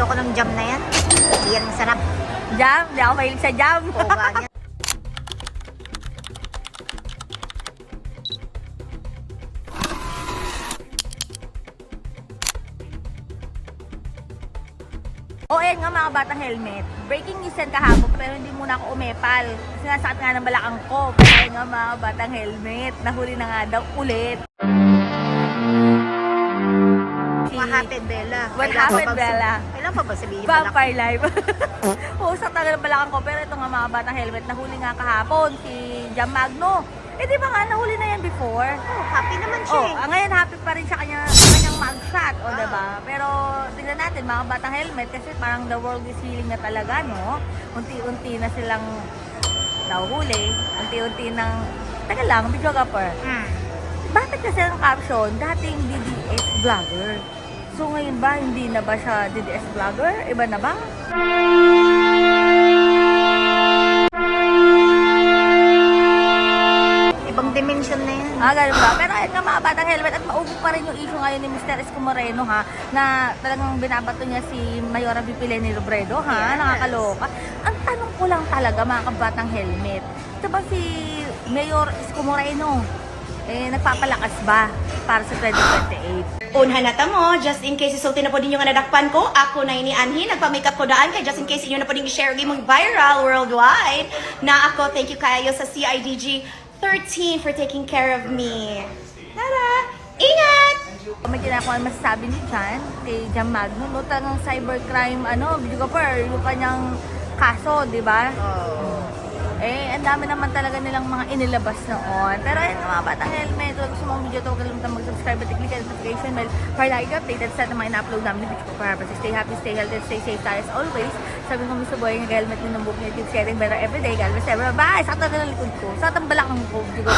Ayoko ng jam na yan. Hindi yan masarap. Jam, di ako mahilig sa jam. Poga niya. O ayan nga mga batang helmet. Breaking news yan kahapon pero hindi muna ako umepal. Kasi nga sakit nga ng balakang ko. Pero ayan nga mga batang helmet. Nahuli na nga daw ulit. Happened, Bella? What Kailangan happened, pa bang- Bella? Kailangan pa ba sabihin? Vampire Live. Oo, sakit talaga ng balakang ko. Pero ito nga mga batang helmet. Nahuli nga kahapon si Jam Magno. Eh di ba nga, nahuli na yan before? Oh, happy naman siya Oh, eh. ah, ngayon happy pa rin sa kanya, sa kanyang mugshot, o Ah. diba? Pero tingnan natin, mga batang helmet, kasi parang the world is healing na talaga, no? Unti-unti na silang nahuhuli, unti-unti nang... Teka lang, video kapper. Hmm. Bakit kasi ang caption, dating DDS vlogger? So ngayon ba, hindi na ba siya DDS vlogger? Iba na ba? Ibang dimension na yan. Ah, ganun ba? Pero ayun nga mga batang helmet at maubo pa rin yung issue ngayon ni Mr. Esco Moreno ha na talagang binabato niya si Mayora V. Pileni Robredo ha, Yes. nakakaloka. Ang tanong ko lang talaga mga kabatang helmet, ito ba si Mayor Esco Moreno eh nagpapalakas ba para sa 2028? Unhan na mo, just in case isulti na po din yung nadakpan ko, ako na ini Anhi, nagpa-makeup ko daan kay just in case inyo na po din i-share game viral worldwide. Na ako, thank you kayo sa CIDG 13 for taking care of me. Tara! Ingat! May ginagawa ang masasabi ni Chan kay Jam Magno, no? Talagang cybercrime, ano, video ka yung kanyang kaso, di ba? Oh. Ang dami naman talaga nilang mga inilabas noon. Pero ayun mga batang helmet, kung gusto mong video to, huwag kalimutan mag-subscribe at i-click ang notification bell para lagi updated sa mga ina-upload namin Bitch ko para stay happy, stay healthy, stay safe tayo as always. Sabi ko, Mr. Boy, yung helmet din ng book niya, keeps getting better every day. God bless. Bye! Sakta na ng likod ko. Sakta ang balakang ko. Video ko.